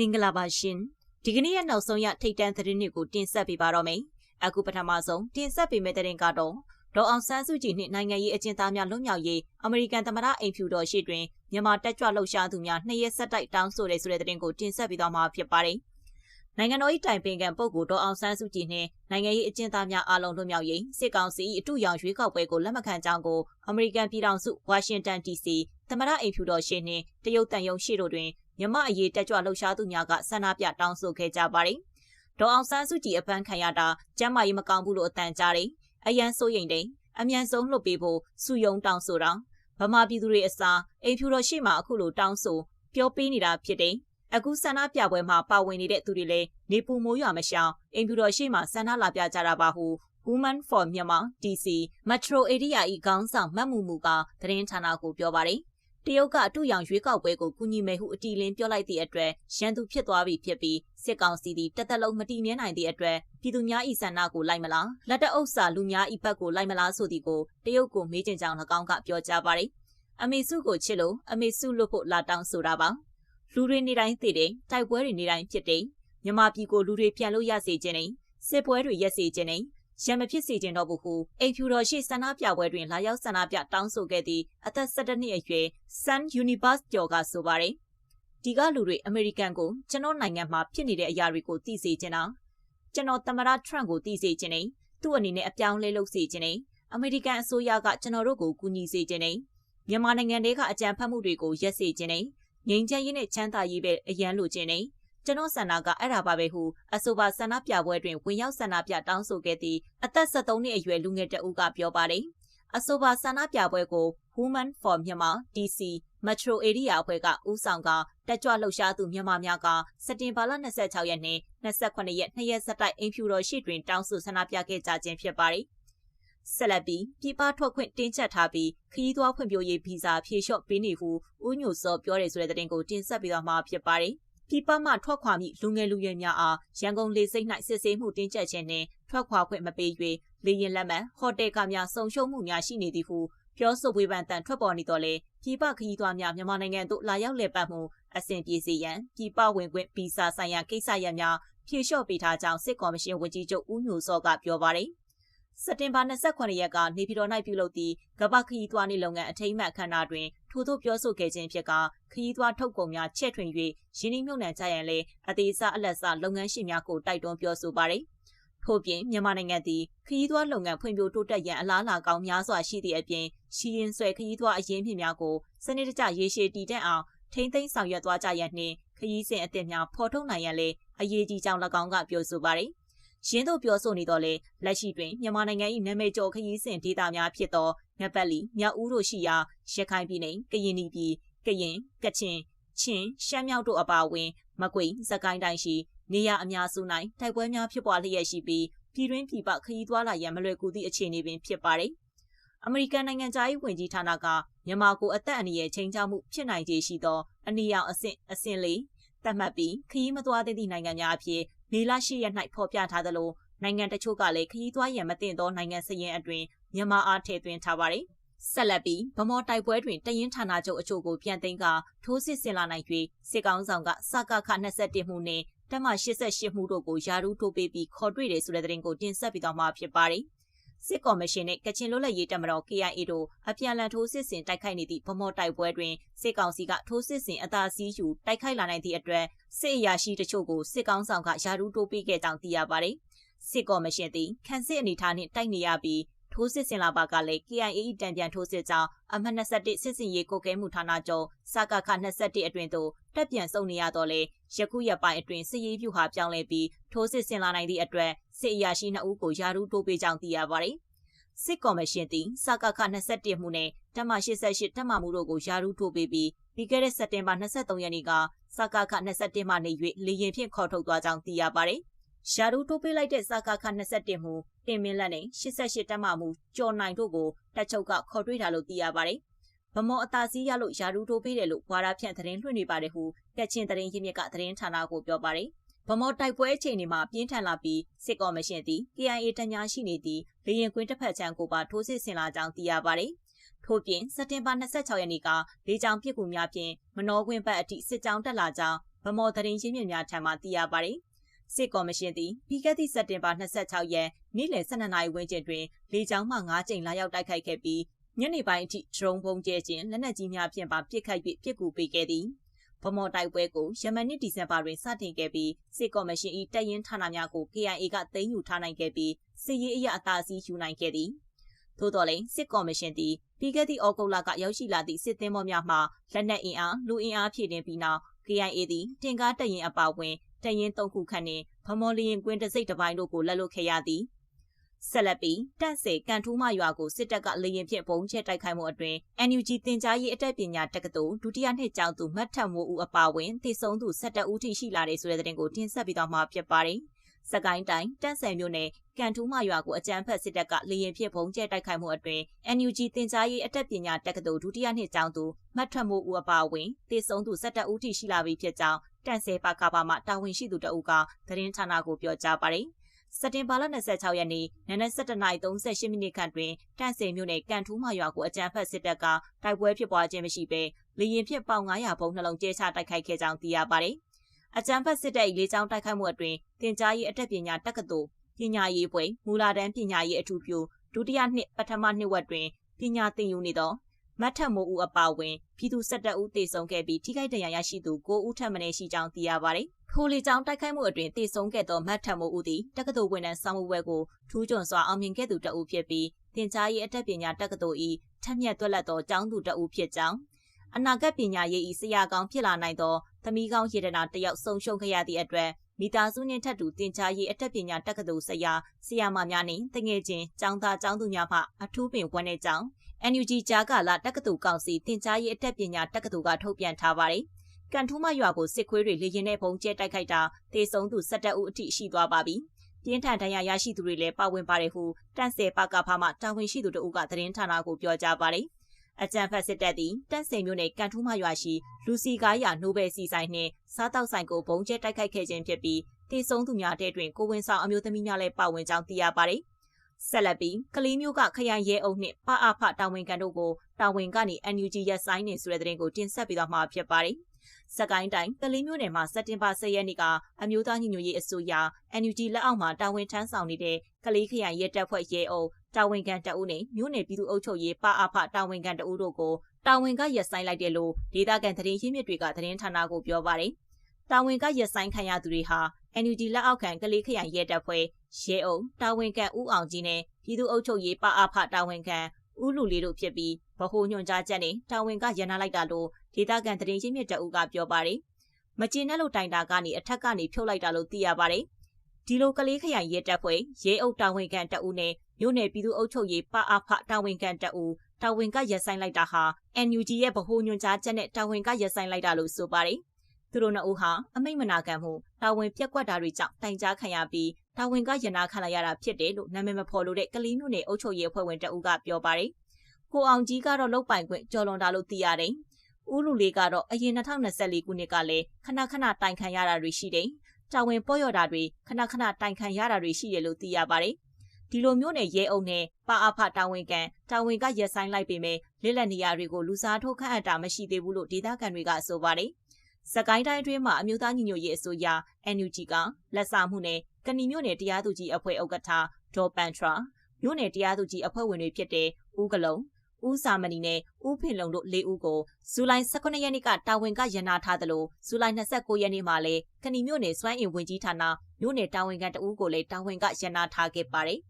မင်္ဂလာပါရှင်ဒီကနေ့ရဲ့နောက်ဆုံးရထိတ်တန့်သတင်းတွေကိုတင်ဆက်ပေးပါတော့မယ်အခုပထမဆုံးတင်ဆက်ပေးမယ့်သတင်းကတော့ဒေါ်အောင်ဆန်းစုကြည်နှင့်နိုင်ငံရေးအကျဉ်းသားများလွတ်မြောက်ရေးအမေရိကန်သမ္မတအိမ်ဖြူတော်ရှိတွင်မြန်မာတက်ကြွလှုပ်ရှားသူများနှစ်ရက်ဆက်တိုက်တောင်းဆိုတဲ့ဆိုတဲ့သတင်းကိုတင်ဆက်ပေးသွားမှာဖြစ်ပါတယ်နိုင်ငံတော်၏တိုင်ပင်ခံပုဂ္ဂိုလ်ဒေါ်အောင်ဆန်းစုကြည်နှင့်နိုင်ငံရေးအကျဉ်းသားများအားလုံးလွတ်မြောက်ရေးစစ်ကောင်စီအထူးရောင်ရွေးကောက်ပွဲကိုလက်မခံကြောင်းကိုအမေရိကန်ပြည်ထောင်စုဝါရှင်တန် DC သမ္မတအိမ်ဖြူတော်ရှိနှင့်တရုတ်တန်ယုံရှိတို့တွင် မြမအရေးတက်ကြွလှုပ်ရှားသူများကဆန္ဒပြတောင်းဆိုခဲ့ကြပါတယ်။ဒေါ်အောင်ဆန်းစုကြည်အပန်းခံရတာကျမ်းမာရေးမကောင်းဘူးလို့အတန်ကြားတယ်။အရန်စိုးရိမ်တယ်။အမြန်ဆုံးလွတ်ပေးဖို့စုယုံတောင်းဆိုတာဗမာပြည်သူတွေအစားအိမ်ဖြူတော်ရှိမှအခုလိုတောင်းဆိုပြောပေးနေတာဖြစ်တယ်။အခုဆန္ဒပြပွဲမှာပါဝင်နေတဲ့သူတွေလည်းနေပူမိုးရွာမရှောင်အိမ်ဖြူတော်ရှိမှဆန္ဒလာပြကြတာပါဟု Women for Myanmar DC Metro Area ၏ခေါင်းဆောင်မတ်မှုမူကသတင်းဌာနကိုပြောပါတယ် တရုတ်ကအတူရောင်ရွေးကောက်ပွဲကိုကူညီမယ်ဟုအတီလင်းပြောလိုက်သည့်အတွက်ရန်သူဖြစ်သွားပြီဖြစ်ပြီးစစ်ကောင်စီသည်တသက်လုံးမတည်မြဲနိုင်သည့်အတွက်ပြည်သူများဤဆန္ဒကိုလိုက်မလားလက်တအုပ်စာလူများဤဘက်ကိုလိုက်မလားဆိုသည်ကိုတရုတ်ကိုမေးချင်ကြောင်း၎င်းကပြောကြားပါတယ်အမေစုကိုချစ်လို့အမေစုလွတ်ဖို့လာတောင်းဆိုတာပါလူတွေနေတိုင်းသိတယ်တိုက်ပွဲတွေနေတိုင်းဖြစ်တယ်မြမပြည်ကိုလူတွေပြန်လို့ရစေခြင်းနဲ့စစ်ပွဲတွေရက်စေခြင်းနဲ့ ရံမဖြစ်စေခြင်းတော့ဘူးဟုအိမ်ဖြူတော်ရှိဆန္ဒပြပွဲတွင်လာရောက်ဆန္ဒပြတောင်းဆိုခဲ့သည့်အသက်17နှစ်အရွယ် Sun Universe ကျော်ကဆိုပါတယ်။ဒီကလူတွေအမေရိကန်ကိုကျွန်တော်နိုင်ငံမှာဖြစ်နေတဲ့အရာတွေကိုသိစေချင်တာကျွန်တော်သမ္မတထရန့်ကိုသိစေချင်နေသူ့အနေနဲ့အပြောင်းလဲလုပ်စေချင်နေအမေရိကန်အစိုးရကကျွန်တော်တို့ကိုကူညီစေချင်နေမြန်မာနိုင်ငံတွေကအကြံဖတ်မှုတွေကိုရက်စေချင်နေငြိမ်းချမ်းရေးနဲ့ချမ်းသာရေးပဲအရန်လိုချင်နေ ကျွန်တော်ဆန္ဒကအဲ့ဒါပါပဲဟုအဆိုပါဆန္ဒပြပွဲတွင်ဝင်ရောက်ဆန္ဒပြတောင်းဆိုခဲ့သည့်အသက်73နှစ်အရွယ်လူငယ်တဦးကပြောပါတယ်။အဆိုပါဆန္ဒပြပွဲကို Women for Myanmar DC Metro Area အဖွဲ့ကဦးဆောင်ကတက်ကြွလှုပ်ရှားသူမြန်မာများကစက်တင်ဘာလ26ရက်နေ့28ရက်2ရက်ဆက်တိုက်အင်ဖြူတော်ရှိတွင်တောင်းဆိုဆန္ဒပြခဲ့ကြခြင်းဖြစ်ပါတယ်။ဆက်လက်ပြီးပြည်ပထွက်ခွင့်တင်းကျပ်ထားပြီးခရီးသွားဖွံ့ဖြိုးရေးဗီဇာဖြေလျှော့ပေးနေဟုဦးညိုစောပြောတယ်ဆိုတဲ့သတင်းကိုတင်ဆက်ပေးသွားမှာဖြစ်ပါတယ်။ ပြည်ပမှထွက်ခွာမိလူငယ်လူရွယ်များအားရန်ကုန်လေဆိပ်၌စစ်ဆေးမှုတင်းကျပ်ခြင်းနှင့်ထွက်ခွာခွင့်မပေး၍လေရင်လက်မှတ်ဟိုတယ်ကများဆုံရှုံမှုများရှိနေသည်ဟုပြောဆိုဝေဖန်တန်ထွက်ပေါ်နေတော့လေပြည်ပခရီးသွားများမြန်မာနိုင်ငံသို့လာရောက်လည်ပတ်မှုအဆင်ပြေစေရန်ပြည်ပဝင်ခွင့်ဗီဇာဆိုင်ရာကိစ္စရပ်များဖြေလျှော့ပေးထားကြောင်းစစ်ကော်မရှင်ဝန်ကြီးချုပ်ဦးညိုစောကပြောပါတယ် စက်တင်ဘာ28ရက်က နေပြည်တော်၌ပြုလုပ်သည့်ကပ္ပခရီးသွားနေလုပ်ငန်းအထိမ်းအမှတ်အခမ်းအနားတွင်ထို့သို့ပြောဆိုခဲ့ခြင်းဖြစ်ကခရီးသွားထုတ်ကုန်များချဲ့ထွင်၍ရင်းနှီးမြှုပ်နှံကြရန်လည်းအသေးစားအလက်စားလုပ်ငန်းရှင်များကိုတိုက်တွန်းပြောဆိုပါရယ်ထို့ပြင်မြန်မာနိုင်ငံသည်ခရီးသွားလုပ်ငန်းဖွံ့ဖြိုးတိုးတက်ရန်အလားအလာကောင်းများစွာရှိသည့်အပြင်ရှီရင်ဆွဲခရီးသွားအရင်းမြစ်များကိုစနစ်တကျရေရှည်တည်တံ့အောင်ထိမ့်သိမ်းဆောင်ရွက်သွားကြရန်နှင့်ခရီးစဉ်အသစ်များဖော်ထုတ်နိုင်ရန်လည်းအရေးကြီးကြောင်း၎င်းကပြောဆိုပါရယ် ရင်းတို့ပြောဆိုနေတော့လေလက်ရှိတွင်မြန်မာနိုင်ငံ၏နာမည်ကျော်ခရီးစဉ်ဒေသများဖြစ်သောငပတ်လီမြောက်ဦးတို့ရှိရာရခိုင်ပြည်နယ်ကရင်ပြည်ကရင်ကချင်ချင်းရှမ်းမြောက်တို့အပါအဝင် မကွေစကိုင်းတိုင်းရှိနေရအများစု၌တိုက်ပွဲများဖြစ်ပွားလျက်ရှိပြီးပြည်တွင်းပြည်ပခရီးသွားလာရန်မလွယ်ကူသည့်အခြေအနေပင်ဖြစ်ပါတယ်။အမေရိကန်နိုင်ငံသားရေးဝန်ကြီးဌာနကမြန်မာကိုအသက်အန္တရာယ်ချိန်ချမှုဖြစ်နိုင်ခြေရှိသောအနည်းအောင်အဆင့်အဆင့်လေးသတ်မှတ်ပြီးခရီးမသွားသည့်နိုင်ငံများအဖြစ် မေလ၈ရက်၌ဖော်ပြထားသလိုနိုင်ငံတချို့ကလည်းခရီးသွားရန်မသင့်သောနိုင်ငံစည်ရင်အတွင်မြန်မာအားထည့်သွင်းထားပါတယ်။ဆက်လက်ပြီးဗမော်တိုက်ပွဲတွင်တရင်ဌာနချုပ်အချို့ကိုပြန်သိမ်းကထိုးစစ်ဆင်လာနိုင်၍စစ်ကောင်ဆောင်ကစကခ21မှုနှင့်တက်မ88မှုတို့ကိုယာရုထိုးပေးပြီးခေါ်တွေ့တယ်ဆိုတဲ့သတင်းကိုတင်ဆက်ပြီးတော့မှာဖြစ်ပါတယ်။ စစ်ကော်မရှင်နဲ့ကချင်လွတ်လပ်ရေးတပ်မတော် KIA တို့အပြန်လန်ထိုးစစ်ဆင်တိုက်ခိုက်နေသည့်ဗမော်တိုက်ပွဲတွင်စစ်ကောင်စီကထိုးစစ်ဆင်အသာစီးယူတိုက်ခိုက်လာနိုင်သည့်အတွက်စစ်အရာရှိတချို့ကိုစစ်ကောင်ဆောင်ကယာရုတိုးပေးခဲ့ကြောင်းသိရပါတယ်။စစ်ကော်မရှင်သည်ခန့်စစ်အနေထားနှင့်တိုက်နေရပြီး ထိုးစစ်ဆင်လာပါကလည်း KIA တံပြန်ထိုးစစ်ကြောင်းအမှတ်21စစ်စင်ရေးကိုကဲမှုဌာနချုပ်စကခ21အတွင်သို့တက်ပြန်စုံနေရတော့လေယခုရပိုင်းအတွင်စစ်ရေးဖြူဟာပြောင်းလဲပြီးထိုးစစ်ဆင်လာနိုင်သည့်အတွက်စစ်အရာရှိ2ဦးကိုယာရုတိုးပေးကြောင်းသိရပါတယ်။စစ်ကော်မရှင်သည်စကခ21မှုနဲ့တမ88တမမှုတို့ကိုယာရုထိုးပေးပြီးပြီးခဲ့တဲ့စက်တင်ဘာ23ရက်နေ့ကစကခ21မှနေ၍လေရင်ဖြင့်ခေါ်ထုတ်သွားကြောင်းသိရပါတယ်။ ရှာရူတိုးပေးလိုက်တဲ့စကားခ21မှုတင်မင်းလက်နဲ့88တက်မှမှုကျော်နိုင်တို့ကိုတက်ချုပ်ကခေါ်တွေ့တာလို့သိရပါတယ်။ဗမော်အသာစီးရလို့ယာရူတိုးပေးတယ်လို့ဝါရဖြန့်သတင်းလွှင့်နေပါတယ်ဟုကက်ချင်းသတင်းရင်းမြစ်ကသတင်းဌာနကိုပြောပါတယ်။ဗမော်တိုက်ပွဲအချိန်တွေမှာပြင်းထန်လာပြီးစစ်ကော်မရှင်သည် KIA တညာရှိနေသည့်လေရင်ကွင်းတစ်ဖက်ချမ်းကိုပါထိုးစစ်ဆင်လာကြောင်းသိရပါတယ်။ထို့ပြင်စက်တင်ဘာ26ရက်နေ့ကလေကြောင်ပစ်ကူများဖြင့်မနောကွင်းဘက်အထိစစ်ကြောင်းတက်လာကြောင်းဗမော်သတင်းရင်းမြစ်များထံမှသိရပါတယ်။ စစ်ကော်မရှင်သည်ပြီးခဲ့သည့်စက်တင်ဘာ26ရက်နေ့လယ်12နာရီဝန်းကျင်တွင်လေကြောင်းမှ9ကြိမ်လာရောက်တိုက်ခိုက်ခဲ့ပြီးညနေပိုင်းအထိဒရုန်းပုံကျဲခြင်းလက်နက်ကြီးများဖြင့်ပါပစ်ခတ်၍ပစ်ကူပေးခဲ့သည်။ဗမော်တိုက်ပွဲကိုယမန်နှစ်ဒီဇင်ဘာတွင်စတင်ခဲ့ပြီးစစ်ကော်မရှင်၏တပ်ရင်းဌာနများကို KIA ကသိမ်းယူထားနိုင်ခဲ့ပြီးစစ်ရေးအရအသာစီးယူနိုင်ခဲ့သည်။သို့တော်လည်းစစ်ကော်မရှင်သည်ပြီးခဲ့သည့်ဩဂုတ်လကရောက်ရှိလာသည့်စစ်သင်းမောများမှလက်နက်အင်အားလူအင်အားဖြည့်တင်ပြီးနောက် KIA သည်တင်ကားတရင်အပါဝင် တရင်သုံးခုခန့်နှင့်ဗမော်လီရင်ကွင်းတစိတ်တစ်ပိုင်းတို့ကိုလက်လွတ်ခဲ့ရသည်ဆက်လက်ပြီးတက်စေကန်ထူးမရွာကိုစစ်တပ်ကလေရင်ဖြင့်ပုံကျဲတိုက်ခိုက်မှုအတွင် NUG တင်ကြားရေးအတက်ပညာတက္ကသိုလ်ဒုတိယနှစ်ကျောင်းသူမတ်ထက်မိုးဦးအပါဝင်တည်ဆုံသူ17ဦးထိရှိလာတဲ့ဆိုတဲ့တဲ့တင်ကိုတင်ဆက်ပြီးတော့မှဖြစ်ပါတယ်။စကိုင်းတိုင်းတန့်ဆယ်မြို့နယ်ကန်ထူးမရွာကိုအကြမ်းဖက်စစ်တပ်ကလေရင်ဖြင့်ပုံကျဲတိုက်ခိုက်မှုအတွင် NUG တင်ကြားရေးအတက်ပညာတက္ကသိုလ်ဒုတိယနှစ်ကျောင်းသူမတ်ထက်မိုးဦးအပါဝင်တည်ဆုံသူ17ဦးထိရှိလာပြီဖြစ်ကြောင်း တန့်ဆယ်ပါကပါမှတာဝန်ရှိသူတအုပ်ကသတင်းဌာနကိုပြောကြားပါတယ်။စက်တင်ဘာလ26ရက်နေ့နနက်7:38မိနစ်ခန့်တွင်တန့်စင်မြို့နယ်ကန်ထူးမရွာကိုအကြမ်းဖက်စစ်တပ်ကတိုက်ပွဲဖြစ်ပွားခြင်းမရှိဘဲလေရင်ဖြင့်ပေါင်900ဘုံနှလုံးကျဲချတိုက်ခိုက်ခဲ့ကြောင်းသိရပါတယ်။အကြမ်းဖက်စစ်တပ်၏လေကြောင်းတိုက်ခိုက်မှုအတွင်တင်ကြားရေးအတက်ပညာတက္ကသိုလ်ပညာရေးပွဲမူလာတန်းပညာရေးအထူးပြုဒုတိယနှစ်ပထမနှစ်ဝက်တွင်ပညာသင်ယူနေသော မတ်ထမိုးဦးအပါဝင်ပြည်သူ17ဦးသေဆုံးခဲ့ပြီးထိခိုက်ဒဏ်ရာရရှိသူ9ဦးထပ်မံရှိကြောင်းသိရပါတယ်။ခိုလီကျောင်းတိုက်ခိုက်မှုအတွင်သေဆုံးခဲ့သောမတ်ထမိုးဦးသည်တက္ကသိုလ်ဝန်ထမ်းဆောင်မှုဘက်ကိုထူးချွန်စွာအောင်မြင်ခဲ့သူတဦးဖြစ်ပြီးသင်ကြားရေးအတတ်ပညာတက္ကသိုလ်၏ထက်မြက်သွက်လက်သောကျောင်းသူတဦးဖြစ်ကြောင်းအနာဂတ်ပညာရေး၏ဆရာကောင်းဖြစ်လာနိုင်သောသမီးကောင်းရေဒနာတယောက်ဆုံးရှုံးခဲ့ရသည့်အတွက် မိသားစုနှင့်ထပ်တူတင် जा ရေးအတက်ပညာတက္ကသိုလ်ဆရာဆရာမများနှင့်တငယ်ချင်းကျောင်းသားကျောင်းသူများမှအထူးပင်ဝန်းတဲ့ကြောင်း NUG ကြားကလာတက္ကသိုလ်ကောင်စီတင် जा ရေးအတက်ပညာတက္ကသိုလ်ကထုတ်ပြန်ထားပါတယ်။ကန်ထူးမရွာကိုစစ်ခွေးတွေလေရင်နဲ့ပုံကျဲတိုက်ခိုက်တာတေဆုံးသူ17ဦးအထိရှိသွားပါပြီ။ပြင်းထန်ဒဏ်ရာရရှိသူတွေလည်းပါဝင်ပါတယ်ဟုတန့်ဆယ်ပကဖမှတာဝန်ရှိသူတို့ကသတင်းဌာနကိုပြောကြားပါတယ်။ အကြံဖတ်စစ်တပ်သည်တန့်စင်မြို့နယ်ကန်ထူးမရွာရှိလူစီကားရနိုဘယ်စီဆိုင်နှင့်စားတောက်ဆိုင်ကိုဘုံကျဲတိုက်ခိုက်ခဲ့ခြင်းဖြစ်ပြီးတည်ဆုံးသူများတဲ့တွင်ကိုဝင်ဆောင်အမျိုးသမီးများလည်းပါဝင်ကြောင်းသိရပါတယ်။ဆက်လက်ပြီးကလေးမျိုးကခရိုင်ရဲအုပ်နှင့်ပအဖတာဝန်ခံတို့ကိုတာဝန်ကနေ NUG ရက်ဆိုင်နေဆိုတဲ့တဲ့ရင်ကိုတင်ဆက်ပြီးတော့မှာဖြစ်ပါတယ်။ စကိုင်းတိုင်းကလေးမျိုးနယ်မှာစက်တင်ဘာ10ရက်နေ့ကအမျိုးသားညီညွတ်ရေးအစိုးရ NUG လက်အောက်မှာတာဝန်ထမ်းဆောင်နေတဲ့ကလေးခရိုင်ရဲတပ်ဖွဲ့ရဲအုပ်တာဝန်ခံတအုပ်နဲ့မြို့နယ်ပြည်သူ့အုပ်ချုပ်ရေးပအဖတာဝန်ခံတအုပ်တို့ကိုတာဝန်ကရက်ဆိုင်လိုက်တယ်လို့ဒေသခံသတင်းရင်းမြစ်တွေကသတင်းဌာနကိုပြောပါတယ်။တာဝန်ကရက်ဆိုင်ခံရသူတွေဟာ NUG လက်အောက်ခံကလေးခရိုင်ရဲတပ်ဖွဲ့ရဲအုပ်တာဝန်ခံဦးအောင်ကြီးနဲ့ပြည်သူ့အုပ်ချုပ်ရေးပအဖတာဝန်ခံဦးလူလေးတို့ဖြစ်ပြီးဗဟိုညွှန်ကြားချက်နဲ့တာဝန်ကရန်နာလိုက်တာလို့ ဒေသခံသတင်းရင်းမြစ်တအုပ်ကပြောပါတယ်။မကျင်းတဲ့လို့တိုင်တာကနေအထက်ကနေဖြုတ်လိုက်တာလို့သိရပါတယ်။ဒီလိုကလေးခရိုင်ရဲတပ်ဖွဲ့ရဲအုပ်တာဝန်ခံတအုပ်နဲ့မြို့နယ်ပြည်သူ့အုပ်ချုပ်ရေးပအဖတာဝန်ခံတအုပ်တာဝန်ကရက်ဆိုင်လိုက်တာဟာ NUG ရဲ့ဗဟိုညွှန်ကြားချက်နဲ့တာဝန်ကရက်ဆိုင်လိုက်တာလို့ဆိုပါတယ်။သူတို့နှစ်ဦးဟာအမိတ်မနာခံမှုတာဝန်ပြက်ကွက်တာတွေကြောင့်တိုင်ကြားခံရပြီးတာဝန်ကရနာခံလိုက်ရတာဖြစ်တယ်လို့နာမည်မဖော်လို့တဲ့ကလေးမျိုးနယ်အုပ်ချုပ်ရေးအဖွဲ့ဝင်တအုပ်ကပြောပါတယ်။ကိုအောင်ကြီးကတော့လုတ်ပိုင်ခွင့်ကြော်လွန်တာလို့သိရတယ်။ ဦးလူလေးကတော့အရင်2024ခုနှစ်ကလည်းခဏခဏတိုင်ခံရတာတွေရှိတယ်။တာဝန်ပေါ်ရတာတွေခဏခဏတိုင်ခံရတာတွေရှိတယ်လို့သိရပါတယ်။ဒီလိုမျိုးနဲ့ရဲအုပ်နဲ့ပါအဖတာဝန်ခံတာဝန်ကရက်ဆိုင်လိုက်ပေမဲ့လက်လက်နေရာတွေကိုလူစားထုတ်ခန့်အပ်တာမရှိသေးဘူးလို့ဒေသခံတွေကဆိုပါတယ်။စကိုင်းတိုင်းအတွင်းမှာအမျိုးသားညီညွတ်ရေးအစိုးရ NUG ကလက်ဆောင်မှုနဲ့ကဏီမြို့နယ်တရားသူကြီးအဖွဲ့ဥက္ကဋ္ဌဒေါ်ပန်ထရာမြို့နယ်တရားသူကြီးအဖွဲ့ဝင်တွေဖြစ်တဲ့ဦးကလုံး ဦးစာမဏီနဲ့ဦးဖင်လုံတို့၄ဦးကိုဇူလိုင်18ရက်နေ့ကတာဝန်ကရန်နာထားသလိုဇူလိုင်29ရက်နေ့မှာလည်းကဏီမြို့နယ်စွမ်းအင်ဝင်ကြီးဌာနမြို့နယ်တာဝန်ခံတဦးကိုလည်းတာဝန်ကရန်နာထားခဲ့ပါတယ်